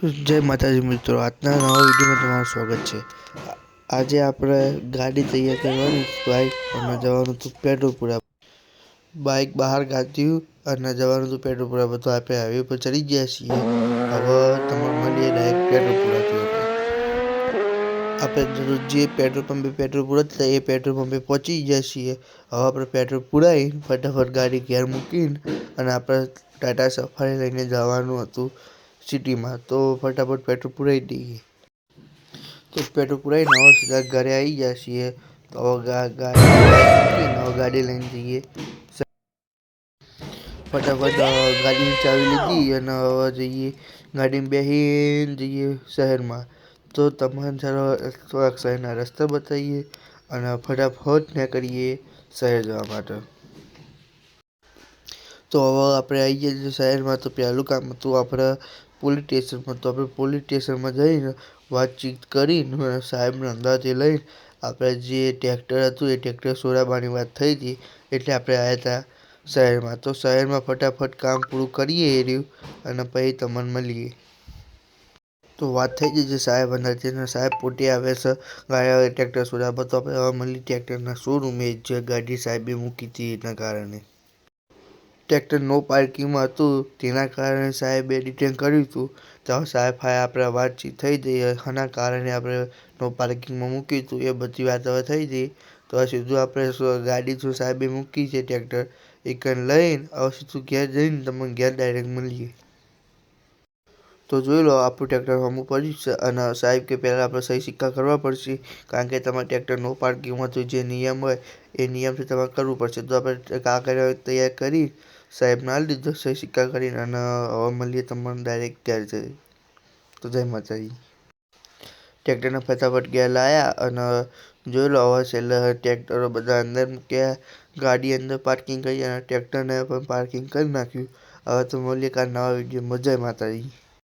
જય માતાજી મિત્રો, આજના નવા વિડીયોમાં તમારું સ્વાગત છે. આજે આપણે ગાડી તૈયાર કરવાની બાઇક અને જવાનું હતું પેટ્રોલપુરા બાઇક બહાર કાઢ્યું અને જવાનું હતું પેટ્રોલપુરા બધું આપણે હાઈવે પર ચડી ગયા છીએ. હવે તમારે મળીએ ડાયરેક્ટ પેટ્રોલપુરાથી આપણે. જે પેટ્રોલ પંપે પેટ્રોલ પુરાતા એ પેટ્રોલ પંપે પહોંચી ગયા છીએ. હવે આપણે પેટ્રોલ પુરાવી ફટાફટ ગાડી ઘેર મૂકીને અને આપણે ટાટા સફારી લઈને જવાનું હતું. સિટીમાં, તો ફટાફટ પેટ્રોલ પુરાવી દઈએ. તો પેટ્રોલ પુરાવીને હવે સીધા ઘરે આવી ગયા છીએ. તો ગાડી લઈને જઈએ. ફટાફટ ગાડી ચાવી લીધી અને હવે જઈએ. ગાડીમાં બેસીને જઈએ શહેરમાં. તો તમારે સારો થોડાક શહેરના રસ્તા બતાવીએ અને ફટાફટ નીકળીએ શહેર જવા માટે. તો હવે આપણે આવી ગયા છીએ શહેરમાં. તો પહેલું કામ હતું આપણે પોલીસ સ્ટેશનમાં તો આપણે પોલીસ સ્ટેશનમાં જઈને વાતચીત કરીને સાહેબને અંદાજે લઈને આપણે જે ટ્રેક્ટર હતું એ ટ્રેક્ટર સોરાબાની વાત થઈ હતી, એટલે આપણે આવ્યા હતા શહેરમાં. તો શહેરમાં ફટાફટ કામ પૂરું કરીએ એ રહ્યું અને પછી તમને મળીએ. તો વાત થઈ ગઈ છે સાહેબ અંદાજે. સાહેબ પોતે આવે છે ગાડી ટ્રેક્ટર સોરાબા. તો આપણે હવે મળી ટ્રેક્ટરના શોરૂમે જે ગાડી સાહેબે મૂકી હતી એના કારણે. ટ્રેક્ટર નો પાર્કિંગમાં હતું. તેના કારણે સાહેબે ડિટેન કર્યું હતું. તો સાહેબ હારે આપણે વાતચીત થઈ હતી આના કારણે આપણે નો પાર્કિંગમાં મૂક્યું હતું. એ બધી વાત હવે થઈ હતી તો સીધું આપણે ગાડી જો સાહેબે મૂકી છે ટ્રેક્ટર એ કન લઈને હવે સીધું ઘેર જઈને તમને ઘેર ડાયરેક્ટ મળીએ. તો જોઈ લો, આપણું ટ્રેક્ટર હમું પડ્યું છે. અને સાહેબ કે પહેલાં આપણે સહી સિક્કા કરવા પડશે. કારણ કે તમારે ટ્રેક્ટર નો પાર્કિંગમાં તો જે નિયમ હોય, એ નિયમથી તમારે કરવું પડશે. તો આપણે કાગળ તૈયાર કરી સાહેબને ના દીધો સહી સિક્કા કરીને અને હવે મળીએ તમને ડાયરેક્ટ ઘેર જઈ. તો જય માતાજી. ટ્રેક્ટરને ફટાફટ ઘેર લાયા અને જોઈ લો, હવે છેલ્લે ટ્રેક્ટરો બધા અંદર મૂક્યા. ગાડી અંદર પાર્કિંગ કરી અને ટ્રેક્ટરને પણ પાર્કિંગ કરી નાખ્યું. હવે તો મળીએ કાલ નવા વીડિયો મજા માતાજી.